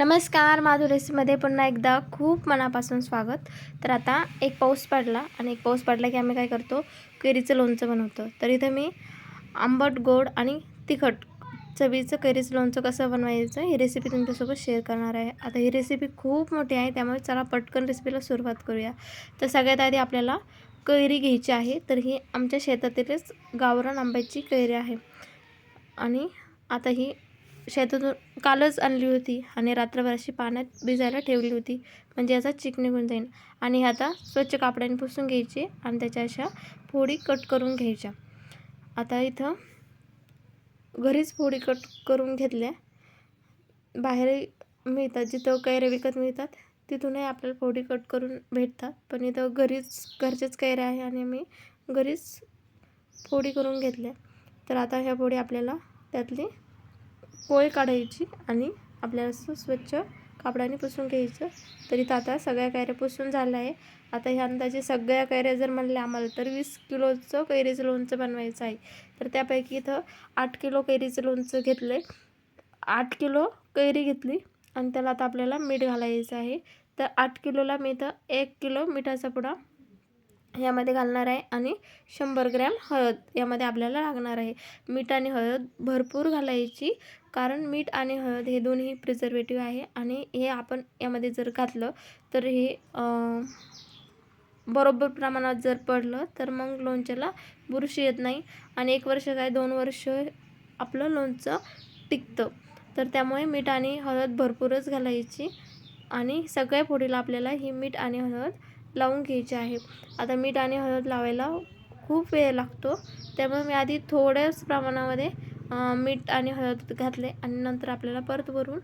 नमस्कार माधुर रेसिपीमध्ये पुन्हा एकदा खूप मनापासून स्वागत. तर आता एक पाऊस पडला आणि एक पाऊस पडला की आम्ही काय करतो कैरीचं लोणचं बनवतो. तर इथं मी आंबट गोड आणि तिखट चवीचं कैरीचं लोणचं कसं बनवायचं ही रेसिपी तुमच्यासोबत शेअर करणार आहे. आता ही रेसिपी खूप मोठी आहे त्यामुळे चला पटकन रेसिपीला सुरुवात करूया. तर सगळ्यात आधी आपल्याला कैरी घ्यायची आहे तर ही आमच्या शेतातीलच गावरान आंब्याची कैरी आहे. आणि आता ही शेतातून कालच आणली होती आणि रात्रभर अशी पाण्यात भिजायला ठेवली होती. म्हणजे याचा चिक निघून जाईल आणि आता स्वच्छ कापडाने पुसून घ्यायची आणि त्याच्या अशा फोडी कट करून घ्यायच्या. आता इथं घरीच फोडी कट करून घेतल्या. बाहेर मिळतात. जिथं कैऱ्या विकत मिळतात तिथूनही आपल्याला फोडी कट करून भेटतात. पण इथं घरीच घरचेच कैऱ्या आहे आणि मी घरीच फोडी करून घेतल्या. तर आता ह्या फोडी आपल्याला त्यातली पोळी काढायची आणि आपल्याला असं स्वच्छ कापडाने पुसून घ्यायचं. तरी तर आता सगळ्या कैऱ्या पुसून झाल्या आहे. आता ह्या अंदाजे सगळ्या कैऱ्या जर म्हणल्या आम्हाला तर वीस किलोचं कैरीचं लोणचं बनवायचं आहे. तर त्यापैकी इथं आठ किलो कैरीचं लोणचं घेतलं आहे आठ किलो कैरी घेतली आणि त्याला आता आपल्याला मीठ घालायचं आहे. तर आठ किलोला मी इथं एक किलो मिठाचा पुडा यामध्ये घालणार आहे आणि शंभर ग्रॅम हळद यामध्ये आपल्याला लागणार आहे. मीठ आणि हळद भरपूर घालायची कारण मीठ आणि हळद हे दोन्ही प्रिझर्वेटिव्ह आहे आणि हे आपण यामध्ये जर घातलं तर हे बरोबर प्रमाणात जर पडलं तर मग लोणच्याला बुरशी येत नाही आणि एक वर्ष काय दोन वर्ष आपलं लोणचं टिकतं. तर त्यामुळे मीठ आणि हळद भरपूरच घालायची आणि सगळ्या फोडीला आपल्याला ही मीठ आणि हळद लावून घ्यायची आहे. आता मीठ आणि हळद लावायला खूप वेळ लागतो. त्यामुळे मी आधी थोड्याच प्रमाणामध्ये मीठ आणि हळद घातले आणि नंतर आपल्याला परत वरून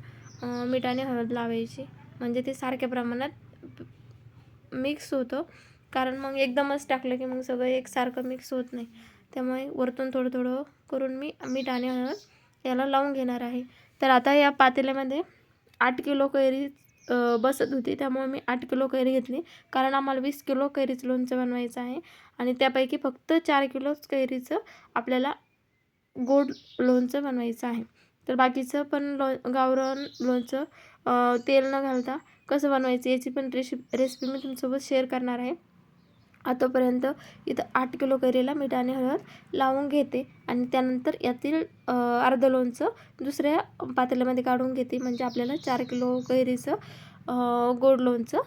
मीठ आणि हळद लावायची. म्हणजे ते सारख्या प्रमाणात मिक्स होतं. कारण मग एकदमच टाकलं की मग सगळं एकसारखं मिक्स होत नाही. त्यामुळे वरतून थोडं थोडं करून मी मीठ आणि हळद याला लावून घेणार आहे. तर आता या पातेल्यामध्ये आठ किलो कैरी बसत होती. त्यामुळे मी आठ किलो कैरी घेतली. कारण आम्हाला वीस किलो कैरीचं लोणचं बनवायचं आहे. आणि त्यापैकी फक्त चार किलोच कैरीचं आपल्याला गोड लोणचं बनवायचं आहे. तर बाकीचं पण लो गावरान लोणचं तेल न घालता कसं बनवायचं याची पण रेसिपी रेसिपी मी तुमच्यासोबत शेअर करणार आहे. आतापर्यंत इथं आठ किलो कैरीला मीठ आणि हळद लावून घेते. आणि त्यानंतर यातील अर्धं लोणचं दुसऱ्या पातेल्यामध्ये काढून घेते. म्हणजे आपल्याला चार किलो कैरीचं गोड लोणचं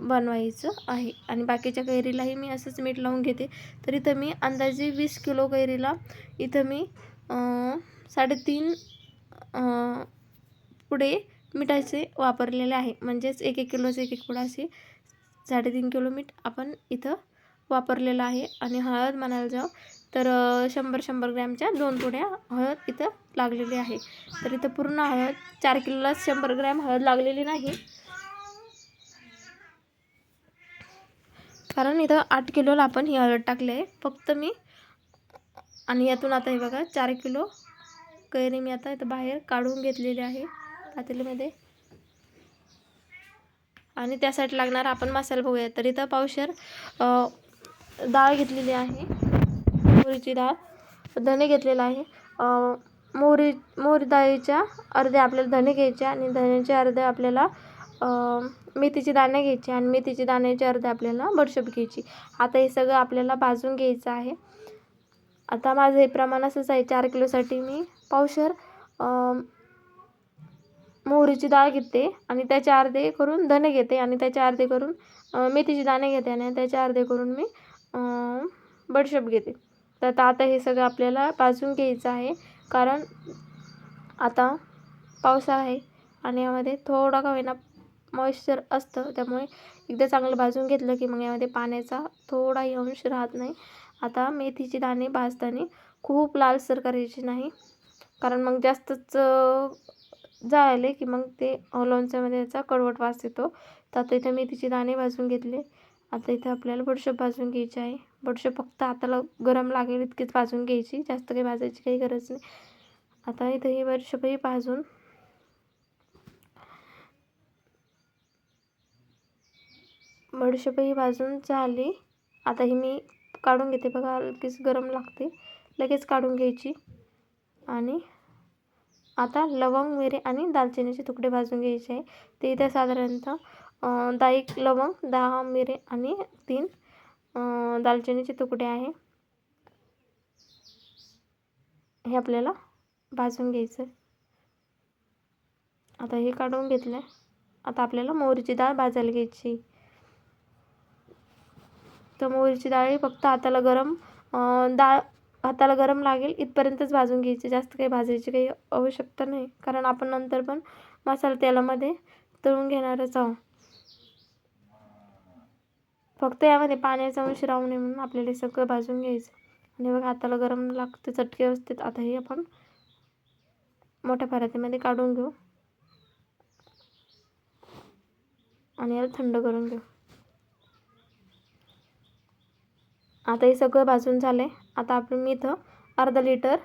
बनवायचं आहे. आणि बाकीच्या कैरीलाही मी असंच मीठ लावून घेते. तर इथं मी अंदाजे वीस किलो कैरीला इथं मी साडेतीन पुढे मिठाचे वापरलेले आहे. म्हणजेच एक एक किलोचे एक एक पुढाचे असे साडेतीन किलो मीठ आपण इथं वापरलेलं आहे. आणि हळद म्हणायला जाऊ तर शंभर शंभर ग्रॅमच्या दोन पुड्या हळद इथं लागलेली आहे. तर इथं पूर्ण हळद चार किलोला शंभर ग्रॅम हळद लागलेली नाही. कारण इथं आठ किलोला आपण ही हळद टाकली आहे. फक्त मी आणि यातून आता हे बघा चार किलो कैरी मी आता इथं बाहेर काढून घेतलेली आहे. पातेलीमध्ये आणि त्यासाठी लागणार आपण मसाला बघूया. तर इथं पावशर डाळ घेतलेली आहे. मोहरीची डाळ धने घेतलेला आहे. मोहरी मोहरी डाळीच्या अर्धे आपल्याला धने घ्यायचे आणि धण्याचे अर्धे आपल्याला मेथीचे दाणे घ्यायचे आणि मेथीचे दाण्याचे अर्धे आपल्याला बडशोप घ्यायची. आता हे सगळं आपल्याला भाजून घ्यायचं आहे. आता माझं हे प्रमाण असंच आहे. चार किलोसाठी मी पावशर मोहरीची डाळ घेते आणि त्याचे अर्धे करून धने घेते आणि त्याचे अर्धे करून मेथीचे दाणे घेते आणि त्याचे अर्धे करून मी बडशेप घेते. तर आता हे सगळं आपल्याला भाजून घ्यायचं आहे. कारण आता पावसाळा आहे आणि यामध्ये थोडा का होईना मॉइश्चर असतं. त्यामुळे एकदा चांगलं भाजून घेतलं की मग यामध्ये पाण्याचा थोडाही अंश राहत नाही. आता मेथीचे दाणे भाजताना खूप लालसर करायचे नाही. कारण मग जास्तच जाळले की मग ते लोणच्यामध्ये याचा कडवट वास येतो. तर आता इथं मेथीचे दाणे भाजून घेतले. आता इथं आपल्याला बडशेप भाजून घ्यायची आहे. बडशेप फक्त हाताला गरम लागेल इतकीच भाजून घ्यायची. जास्त काही भाजायची काही गरज नाही. आता इथं ही बडशेपही भाजून बडशेपही भाजून झाली. आता ही मी काढून घेते. बघा लगेच गरम लागते. लगेच काढून घ्यायची. आणि आता लवंग मिरे आणि दालचिनीचे तुकडे भाजून घ्यायचे आहे. ते इथे साधारणतः दहा एक लवंग दहा मिरे आणि तीन दालचिनीचे तुकडे आहे. हे आपल्याला भाजून घ्यायचं आहे. आता हे काढून घेतलं आहे आता आपल्याला मोहरीची डाळ भाजायला घ्यायची. तर मोहरीची डाळ ही फक्त हाताला गरम डाळ हाताला गरम लागेल इथपर्यंतच भाजून घ्यायची. जास्त काही भाजायची काही आवश्यकता नाही. कारण आपण नंतर पण मसाला तेलामध्ये तळून घेणारच आहोत. फक्त यामध्ये पाण्याचा अंश राहू नये म्हणून आपल्याला हे सगळं भाजून घ्यायचं. आणि मग हाताला गरम लागते चटके असतात आता हे आपण मोठ्या परातीमध्ये काढून घेऊ. आणि याला थंड करून घेऊ. आता हे सगळं भाजून झालं आहे आता आपण मी इथं अर्धा लिटर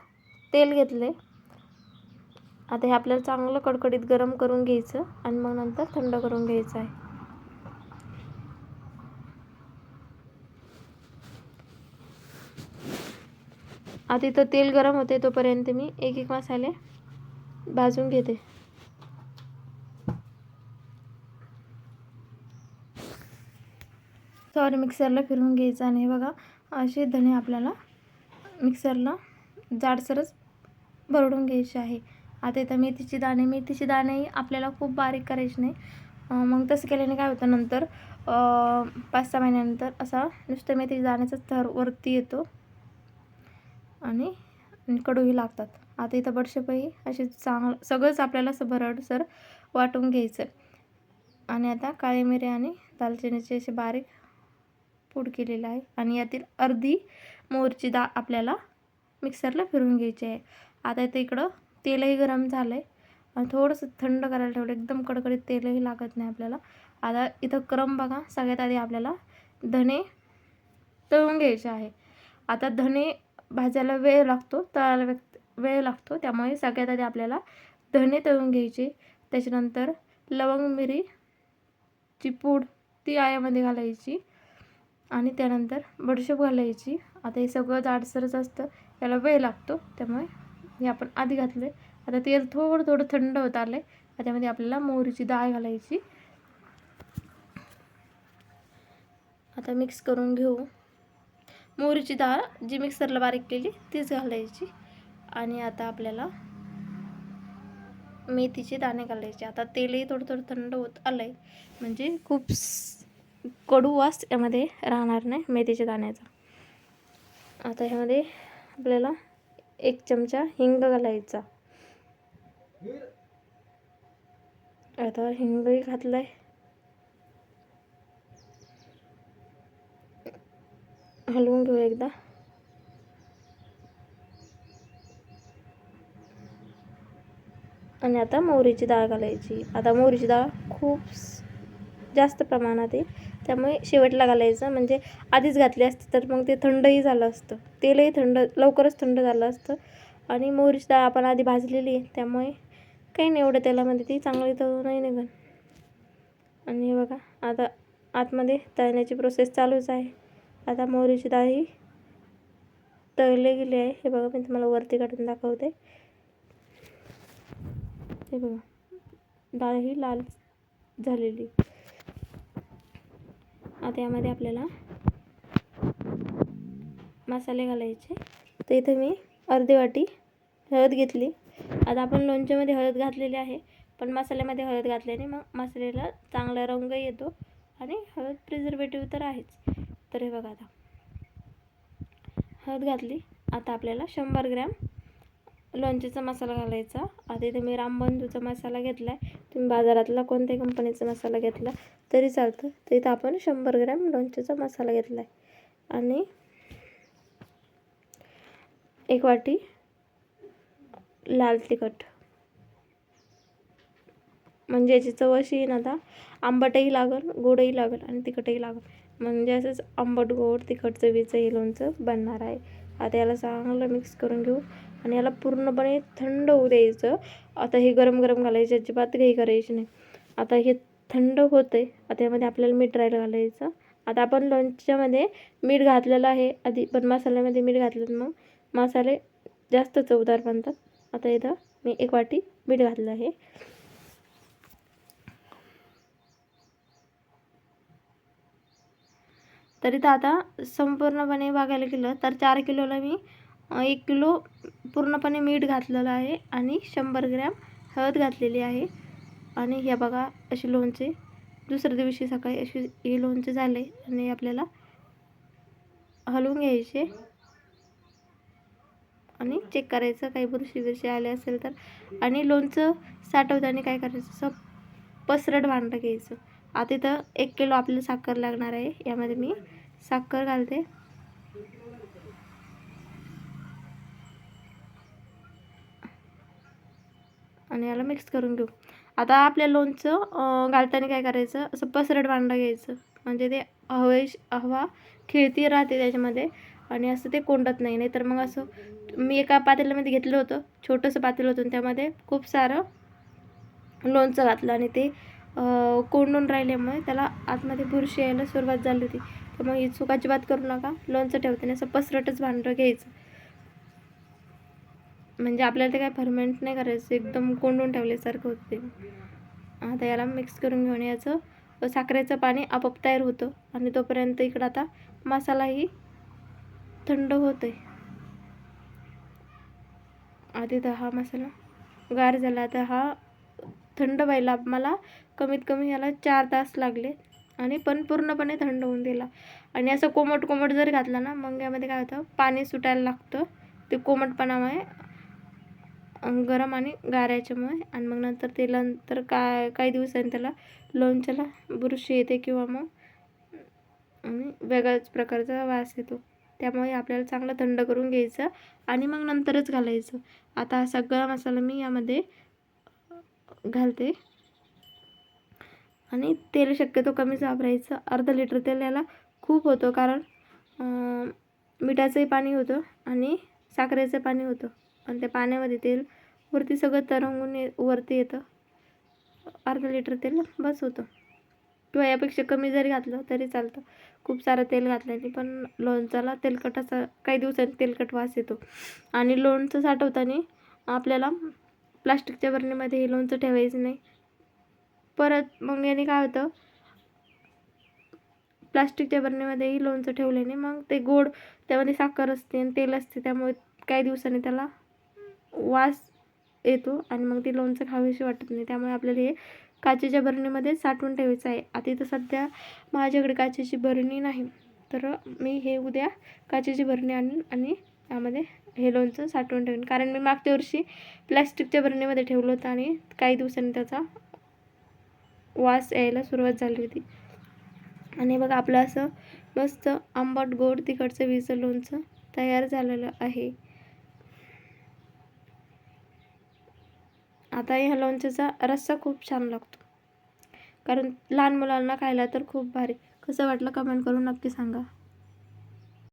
तेल घेतले आता हे आपल्याला चांगलं कडकडीत गरम करून घ्यायचं आणि मग नंतर थंड करून घ्यायचं आहे. आता इथं तेल गरम होते तोपर्यंत मी एक एक मसाले भाजून घेते. सॉरी मिक्सरला फिरवून घ्यायचं आणि बघा असे धणे आपल्याला मिक्सरला जाडसरच भरडून घ्यायचे आहे. आता इथं मेथीची दाणे मेथीची दाणेही आपल्याला खूप बारीक करायची नाही. मग तसं केल्याने काय होतं नंतर पाच सहा महिन्यानंतर असा नुसतं मेथी दाण्याचा थर वरती येतो आणि कडूही लागतात. आता इथं बडशेपही असे चांगलं सगळंच आपल्याला असं भरडसर वाटून घ्यायचं आणि आता काळे मिरे आणि दालचिनीचे असे बारीक पूड केलेलं आहे. आणि यातील अर्धी मोहरीची डाळ आपल्याला मिक्सरला फिरवून घ्यायची आहे. आता इथं इकडं तेलही गरम झालं आहे आणि थोडंसं थंड करायला ठेवलं. एकदम कडकडीत तेलही लागत नाही आपल्याला. आता इथं क्रम बघा. सगळ्यात आधी आपल्याला धणे तळून घ्यायचे आहे. आता धणे भाजायला वेळ लागतो तळायला व्यक्त वेळ लागतो. त्यामुळे सगळ्यात आधी आपल्याला धणे तळून घ्यायचे. त्याच्यानंतर लवंग मिरीची पूड ती आयामध्ये घालायची. आणि त्यानंतर बडशेप घालायची. आता हे सगळं जाडसरच असतं. याला वेळ लागतो त्यामुळे हे आपण आधी घातले आता तेल थोडं थोडं थंड होत आलं आहे त्यामध्ये आपल्याला मोहरीची डाळ घालायची. आता मिक्स करून घेऊ. मोहरीची डाळ जी मिक्सरला बारीक केली तीच घालायची. आणि आता आपल्याला मेथीचे दाणे घालायचे. आता तेलही थोडं थोडं थंड होत आलं आहे म्हणजे खूप कडू वास यामध्ये राहणार नाही मेथीच्या दाण्याचा. आता ह्यामध्ये आपल्याला एक चमचा हिंग घालायचा. आता हिंगही घातलाय. हलवून घेऊ एकदा. आणि आता मोहरीची डाळ घालायची. आता मोहरीची डाळ खूप जास्त प्रमाणात आहे. त्यामुळे शेवटला घालायचं. म्हणजे आधीच घातली असते तर मग ते थंडही झालं असतं. तेलही थंड लवकरच थंड झालं असतं. आणि मोहरीची डाळ आपण आधी भाजलेली आहे त्यामुळे काही नाही एवढं तेलामध्ये. ती चांगली तळून नाही निघण आणि हे बघा आता आतमध्ये तळण्याची प्रोसेस चालूच आहे. आता मोहरीची डाळ ही तळले गेली आहे. हे बघा मी तुम्हाला वरती काढून दाखवते. हे बघा डाळ ही लाल झालेली. आता यामध्ये आपल्याला मसाले घालायचे. तर इथे मी अर्धी वाटी हळद घेतली. आता आपण लोणच्यामध्ये हळद घातलेली आहे पण मसाल्यामध्ये हळद घातल्याने मग मसाल्याला चांगला रंग येतो आणि हळद प्रिझर्वेटिव्ह तर आहेच. तर हे बघा आता. हळद घातली. आता आपल्याला शंभर ग्रॅम लोणचेचा मसाला घालायचा. आता इथे मी रामबंधूचा मसाला घेतला आहे तुम्ही बाजारातला कोणत्याही कंपनीचा मसाला घेतला तरी चालतं. तर इथं आपण शंभर ग्रॅम लोणचेचा मसाला घेतला आहे आणि एक वाटी लाल तिखट. म्हणजे याची चव अशी येईन आता आंबटही लागल गोडही लागल आणि तिखटही लागल. म्हणजे असंच आंबट गोड तिखट चवीचं हे लोणचं बनणार आहे. आता याला चांगलं मिक्स करून घेऊ. आणि याला पूर्णपणे थंड होऊ द्यायचं. आता हे गरम गरम घालायची अजिबात घाई करायची नाही. आता हे थंड होते आहे आता यामध्ये आपल्याला मीठ राहायला घालायचं. आता आपण लोणच्यामध्ये मीठ घातलेलं आहे. आधी पण मसाल्यामध्ये मीठ घातलं मग मसाले जास्त चवदार बनतात. आता इथं मी एक वाटी मीठ घातलं आहे. तर इथं आता संपूर्णपणे बघायला गेलं तर चार किलोला मी एक किलो पूर्णपणे मीठ घातलेलं आहे आणि शंभर ग्रॅम हळद घातलेली आहे. आणि हे बघा अशी लोणचे. दुसऱ्या दिवशी सकाळी अशी हे लोणचे झाले आणि आपल्याला हलवून घ्यायचे. आणि चेक करायचं काही बुरशी बिरशी आले असेल तर. आणि लोणचं साठवताना काय करायचं? असं पसरट भांडं घ्यायचं. आता इथं एक किलो आपल्याला साखर लागणार आहे. यामध्ये मी साखर घालते. आणि याला मिक्स करून घेऊ. आता आपल्या लोणचं घालताना काय करायचं? असं पसरट भांडं घ्यायचं. म्हणजे ते हवेश हवा खिळती राहते त्याच्यामध्ये आणि असं ते कोंडत नाही. नाही तर मग असं मी एका पातेल्यामध्ये घेतलं होतं छोटंसं पातेलं होतं त्यामध्ये खूप सारं लोणचं घातलं आणि ते कोंडून राहिल्यामुळे त्याला आतमध्ये बुरशी यायला सुरुवात झाली होती. तर मग ही चुकाची बात करू नका. लोणचं ठेवताना असं पसरटच भांडं घ्यायचं. म्हणजे आपल्याला ते काय फर्मेंट नाही करायचं एकदम कोंडून ठेवल्यासारखं होतं. आता याला मिक्स करून घेऊन याचं साखरेचं पाणी आपोआप तयार होतं आणि तोपर्यंत इकडं आता मसालाही थंड होतोय. आधी तर हा मसाला गार झाला आता हा थंड व्हायला मला कमीत कमी याला चार तास लागले आणि पण पूर्णपणे थंड होऊन दिला आणि असं कोमट कोमट जर घातला ना मग यामध्ये काय होतं पाणी सुटायला लागतं. ते कोमटपणामुळे गरम आणि गारायच्यामुळे. आणि मग नंतर ते नंतर काय काही दिवसांनी त्याला लोणच्याला बुरशी येते किंवा मग आणि वेगळ्याच प्रकारचा वास येतो. त्यामुळे आपल्याला चांगलं थंड करून घ्यायचं आणि मग नंतरच घालायचं. आता हा सगळा मसाला मी यामध्ये घालते. आणि तेल शक्यतो कमीच वापरायचं. अर्धा लिटर तेल याला खूप होतं कारण मिठाचंही पाणी होतं आणि साखरेचं पाणी होतं. आणि त्या पाण्यामध्ये तेल वरती सगळं तरंगून ये वरती येतं. अर्धा लिटर तेल बस होतं. किंवा यापेक्षा कमी जरी घातलं तरी चालतं. खूप सारं तेल घातल्याने पण लोणचाला तेलकट असा काही दिवसांनी तेलकट वास येतो. आणि लोणचं साठवताना आपल्याला प्लास्टिकच्या बरणीमध्ये हे लोणचं ठेवायचं नाही. परत मग याने काय होतं? प्लास्टिकच्या बरणीमध्येही लोणचं ठेवल्याने मग ते गोड त्यामध्ये साखर असते आणि तेल असते त्यामुळे काही दिवसांनी त्याला वास येतो आणि मग ते लोणचं खावीशी वाटत नाही. त्यामुळे आपल्याला हे काचेच्या बरणीमध्ये साठवून ठेवायचं आहे. आता इथं सध्या माझ्याकडे काचेची बरणी नाही. तर मी हे उद्या काचेची बरणी आणून आणि त्यामध्ये हे लोणचं साठवून ठेवेन. कारण मी मागच्या वर्षी प्लॅस्टिकच्या बरणीमध्ये ठेवलं होतं आणि काही दिवसांनी त्याचा वास यायला सुरुवात झाली होती. आणि बघा आपलं असं मस्त आंबट गोड तिखटचं विचं लोणचं तयार झालेलं आहे. आता ह्या लोणच्याचा रस्सा खूप छान लागतो. कारण लहान मुलांना खायला तर खूप भारी. कसं वाटलं कमेंट करून नक्की सांगा.